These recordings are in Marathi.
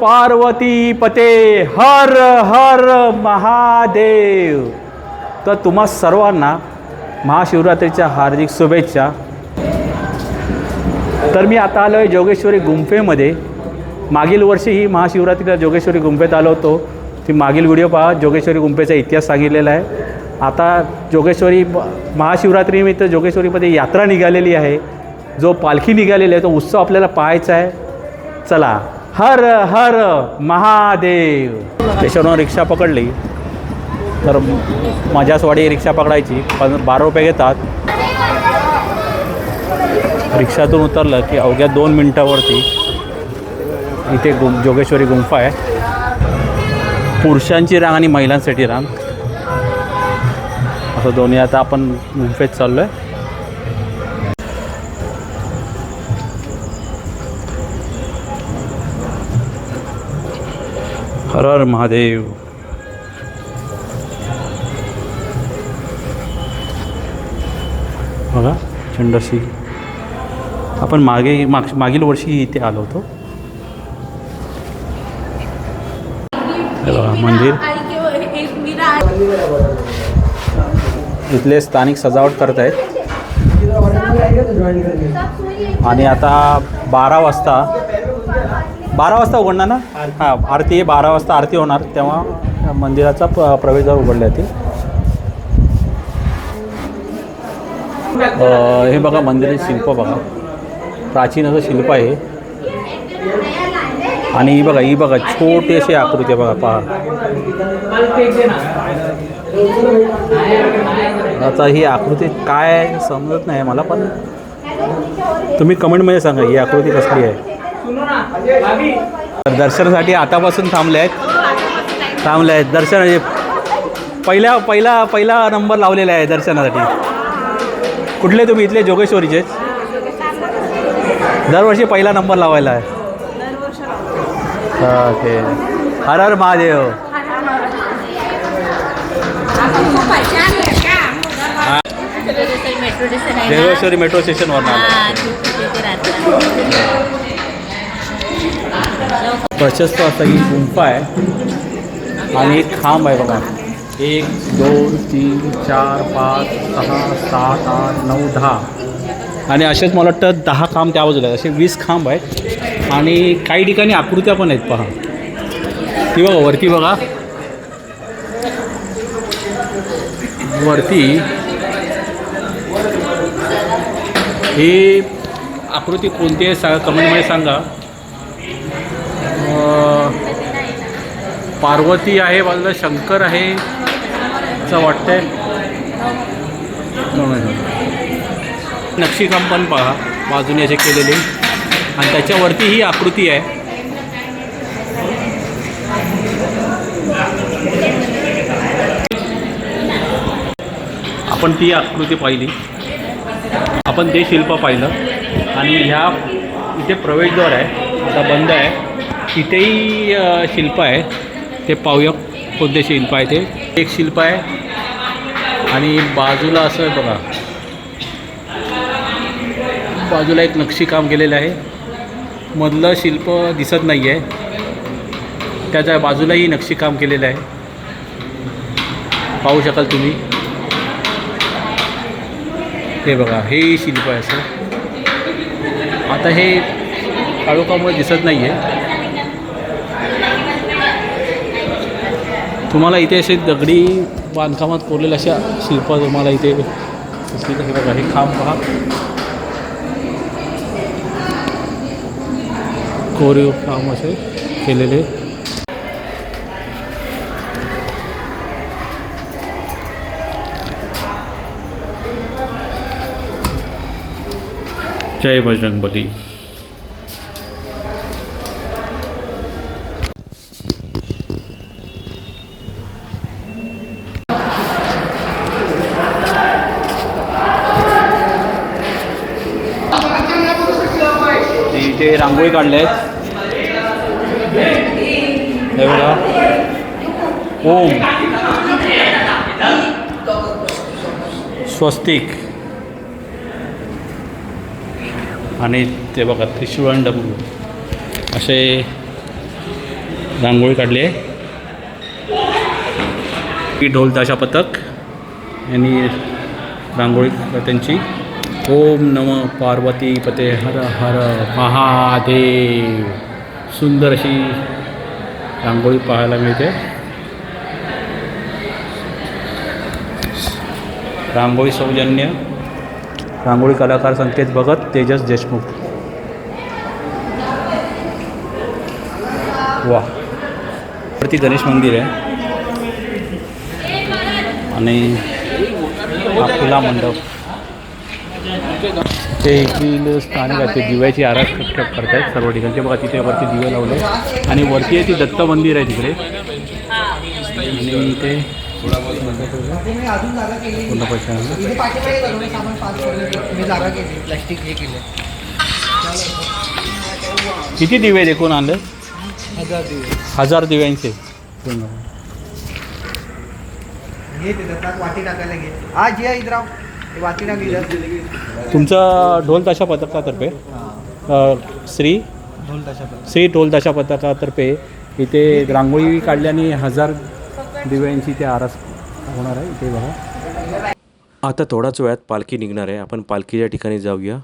पार्वती पते हर हर महादेव. तर तुम्हा सर्वांना महाशिवरात्रीच्या हार्दिक शुभेच्छा. तर मी आता आलो आहे जोगेश्वरी गुंफेमध्ये. मागील वर्षी ही महाशिवरात्रीला जोगेश्वरी गुंफेत आलो होतो. ती मागील व्हिडिओ पहा जोगेश्वरी गुंफेचा इतिहास सांगितलेला आहे. आता जोगेश्वरी महाशिवरात्रीनिमित्त जोगेश्वरीमध्ये यात्रा निघालेली आहे. जो पालखी निघालेली आहे तो उत्सव आपल्याला पाहायचा आहे. चला हर हर महादेव. स्टेशनवर रिक्षा पकडली. तर माझ्याचवाडी रिक्षा पकडायची. पण बारा रुपये घेतात. रिक्षातून उतरलं की अवघ्या दोन मिनटावरती इथे गुम जोगेश्वरी गुंफा आहे. पुरुषांची रांग आणि महिलांसाठी रांग. असं दोन्ही आता आपण गुंफेत चाललो आहे हर हर महादेव। बघा चंडशी. आपण मागे माग मागील वर्षी इथे आलो होतो. बघा मंदिर. इथले स्थानिक सजावट करत आहेत. आणि आता बारा वाजता बारा वाजता उघडणार ना? हां आरती बारा वाजता आरती होणार. तेव्हा मंदिराचा प प्रवेशद्वार उघडले जातील. अ, हे बघा मंदिराचे शिल्प बघा. प्राचीन असं शिल्प आहे. आणि ही बघा ही बघा छोटी अशी आकृती बघा पहा. आता ही आकृती काय समजत नाही मला पण तुम्ही कमेंटमध्ये सांगा ही आकृती कसली आहे? तर दर्शनासाठी आतापासून थांबले आहेत. थांबले आहेत. दर्शन पहिल्या पहिला पहिला नंबर लावलेला आहे दर्शनासाठी. कुठले तुम्ही? इथले जोगेश्वरीचे. दरवर्षी पहिला नंबर लावायला आहे. ओके. हर हर महादेव. मेट्रो स्टेशन आहे ना? देवेश्वरी मेट्रो स्टेशनवर हा, तिथे- तिथे राहतात. प्रशस्त असं ही गुंफा आहे. आणि एक खांब आहे बघा. एक दोन तीन चार पाच सहा सात आठ नऊ दहा. आणि असेच मला वाटतं दहा खांब त्या बाजूला आहेत. असे वीस खांब आहेत. आणि काही ठिकाणी आकृत्या पण आहेत पहा. ती बघा वरती बघा. वरती ही आकृती कोणती आहे? सा कमेंटमध्ये सांगा. पार्वती आहे बाजूला शंकर आहे. असं वाटतंय. नक्षीकाम पण पहा बाजूने असे केलेले. आणि त्याच्यावरती ही आकृती आहे. आपण ती आकृती पाहिली. आपण ते शिल्प पाहिलं. आणि ह्या इथे प्रवेशद्वार आहे. आता बंद आहे. इथेही शिल्प आहे. ते पाहूया कोणते शिल्प आहे ते. एक शिल्प आहे आणि बाजूला असं आहे बघा. बाजूला एक नक्षीकाम केलेलं आहे. मधलं शिल्प दिसत नाही आहे त्याच्या बाजूलाही नक्षीकाम केलेलं आहे. पाहू शकाल तुम्ही. हे बघा हे शिल्प आहे असं. आता हे काळोखामुळे दिसत नाही आहे तुम्हाला इथे असे दगडी बांधकामात कोरलेले अशा शिल्प तुम्हाला इथे हे बघा हे खांब पहा. कोरीव काम असे केलेले. जय बजरंग बली काढले. आहेत हे बघा. ओम. स्वस्तिक. आणि ते बघा त्रिशूळ आणि असे रांगोळी काढली आहे. ढोलताशा ढोल ताशा पथक. यांनी रांगोळी त्यांची. ओम नम पार्वती पते हर हर महादेव। सुंदर अशी रांगोळी पाहायला मिळते. रांगोळी सौजन्य रांगोळी कलाकार संकेत भगत तेजस देशमुख. वा वरती गणेश मंदिर आहे. आणि हा खुला मंडप. ते येथील स्थानिक आहे ते दिव्याची आरास करत आहेत सर्व ठिकाणचे बघा तिथे वरती दिवे लावले. आणि वरती आहे ती दत्त मंदिर आहे तिकडे. आणि इथे पूर्ण पैसा किती दिवे देखून आणले? हजार दिवस हजार दिव्यांचे पूर्ण वाटी टाकायला घे. आज या इधर तुमचा ढोल ताशा पथकातर्फे श्री ढोल श्री ढोल ताशा पथकातर्फे इथे रांगोळी काढल्याने हजार दिव्यांची ते आरास होणार आहे. इथे बघा. आता थोड्याच वेळात पालखी निघणार आहे. आपण पालखीच्या ठिकाणी जाऊया.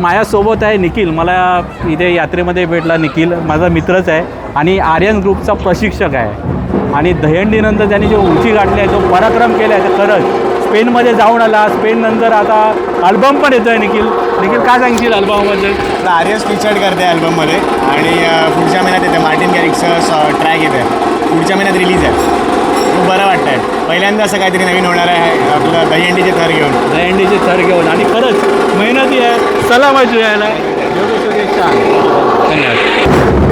माझ्यासोबत आहे निखिल. मला इथे यात्रेमध्ये भेटला निखिल. माझा मित्रच आहे. आणि आर्यन ग्रुपचा प्रशिक्षक आहे. आणि दहीहंडीनंतर त्यांनी जो उंची गाठली आहे जो पराक्रम केला आहे तर खरंच. स्पेनमध्ये जाऊन आला. स्पेननंतर आता अल्बम पण येतो आहे निखिल. निखिल काय सांगशील अल्बमबद्दल आर्यस फीचर्ड करते अल्बममध्ये आणि पुढच्या महिन्यात येते. मार्टिन गॅरिक्सचं ट्रॅक येते पुढच्या महिन्यात रिलीज आहे. खूप बरं वाटतं आहे पहिल्यांदा असं काहीतरी नवीन होणार आहे आपलं दहीहंडीचे थर घेऊन. दहीहंडीचे थर घेऊन. आणि खरंच मेहनती आहे चला माहिती यायला धन्यवाद.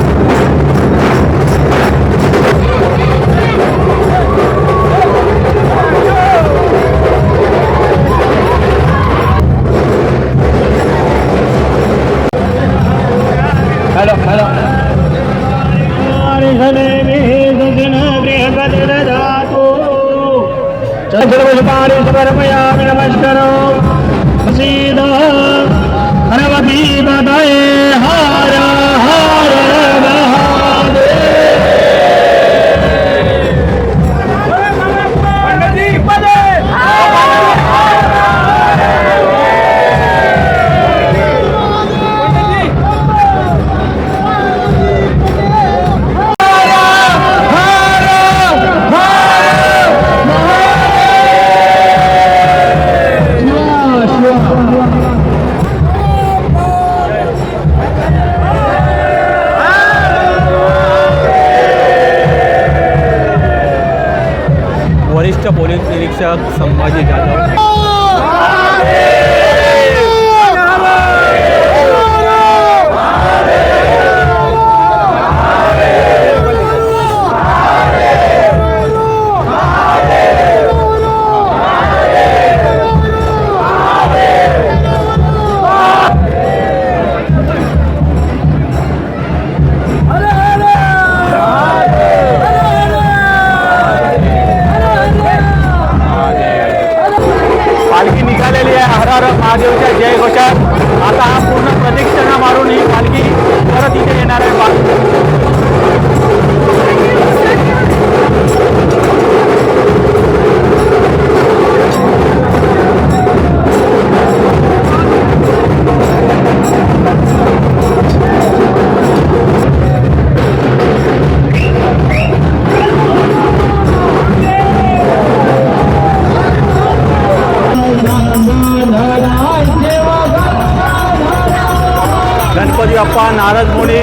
गणपती बाप्पा नारद मुनी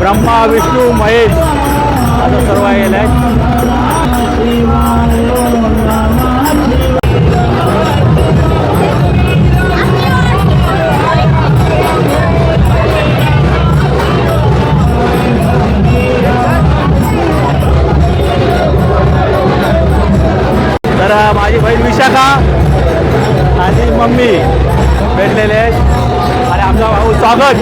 ब्रह्मा विष्णू महेश असं सर्व गेलं आहे. तर माझी बहीण विशाखा आणि मम्मी भेटलेले आहेत. आमचा भाऊ स्वागत.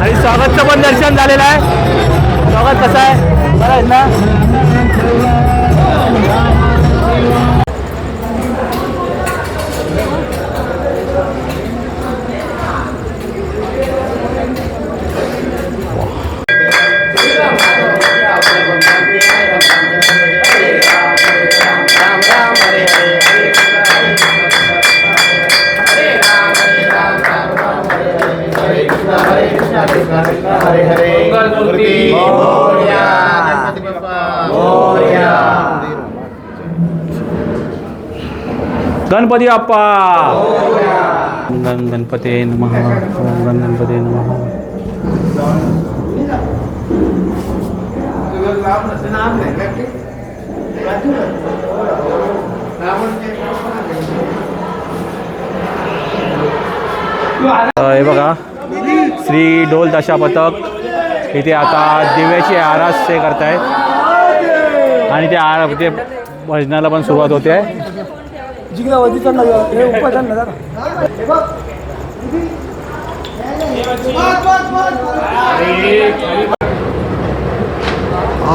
आणि स्वागतचं पण दर्शन झालेलं आहे. स्वागत कसं आहे? बरं आहे ना? गणपती बाप्पा गण गणपती नमः ओम गण गणपती नमः अ, हे बघा श्री ढोल दशा पथक इथे आता दिव्याची आरास ते करतायत. आणि ते आर ते भजनाला पण सुरुवात होते. आहे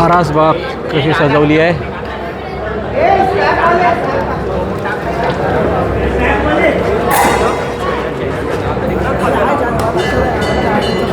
आरास बाग कशी सजवली आहे.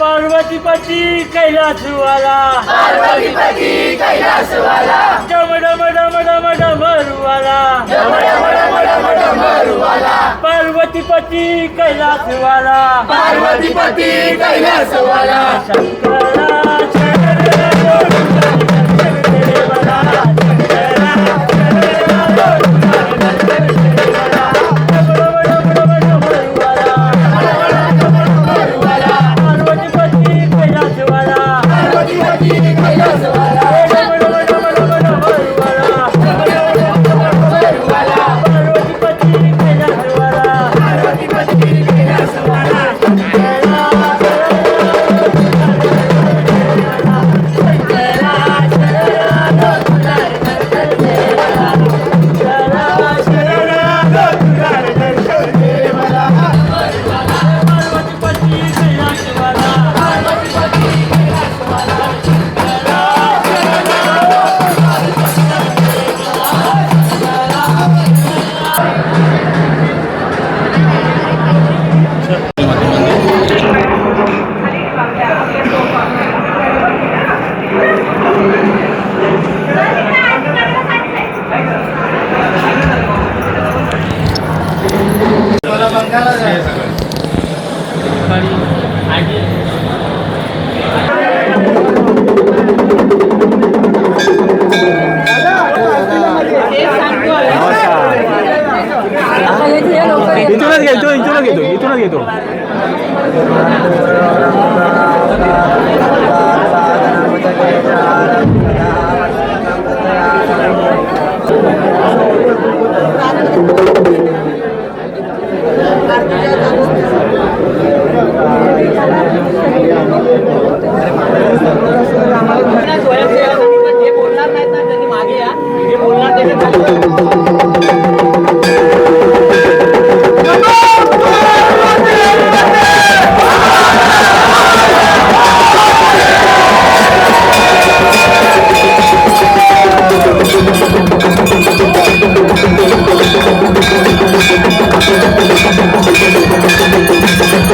पार्वतीपती कैलासवाला पार्वतीपती कैलासवाला डम डम डम डम डमरुवाला पार्वतीपती कैलासवाला पार्वतीपती कैलासवाला शंकरा पार्वतीपती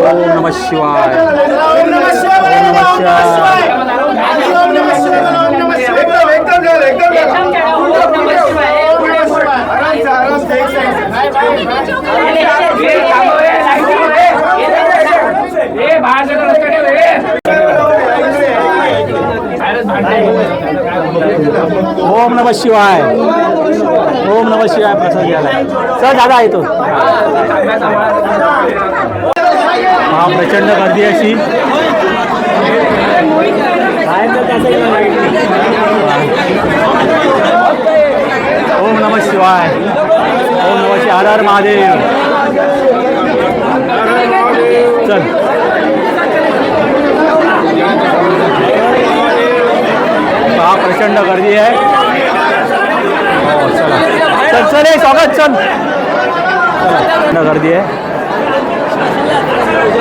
ओम नमः शिवाय। ओम नमः शिवाय. ओम नमः शिवाय प्रसाद घ्यायला सर दादा येतो हा प्रचंड गर्दी अशी. ओम नमः शिवाय. ओम नमः शिवाय. हर हर महादेव. चल. प्रचंड गर्दी आहे. हो चला चल चल हे स्वागत चल. प्रचंड गर्दी आहे.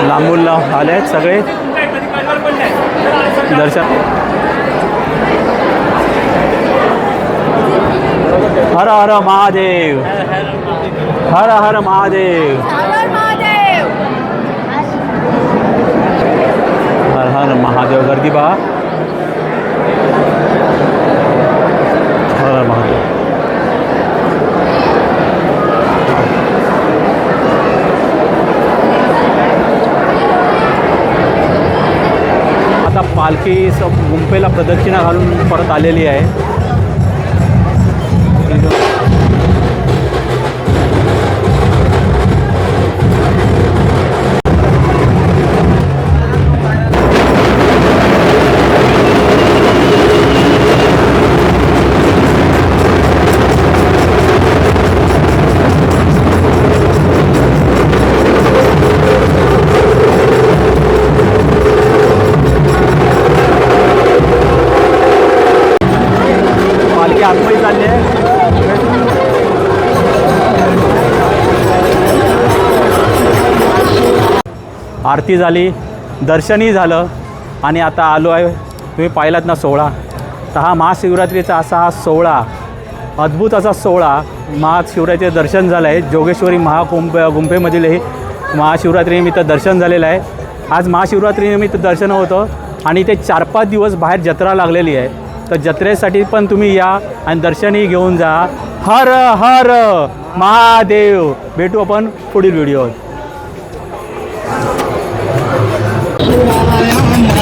लांबून लांब आले आहेत सगळे. दर्शन. हर हर महादेव. हर हर महादेव. हर हर महादेव गर्दी बा हर हर महादेव आता पालखी स- गुंफेला प्रदक्षिणा घालून परत आलेली आहे. आरती झाली दर्शनही झालं आणि आता आलो आहे तुम्ही पाहिलात ना सोहळा. तर हा महाशिवरात्रीचा असा हा सोहळा अद्भुत असा सोहळा महाशिवरात्रीचं दर्शन झालं आहे. जोगेश्वरी महाकुंभ गुंफेमधील हे महाशिवरात्रीनिमित्त दर्शन झालेलं आहे. आज महाशिवरात्रीनिमित्त दर्शन होतं आणि ते चार पाच दिवस बाहेर जत्रा लागलेली आहे. तर जत्रेसाठी पण तुम्ही या आणि दर्शनही घेऊन जा. हर हर महादेव. भेटू आपण पुढील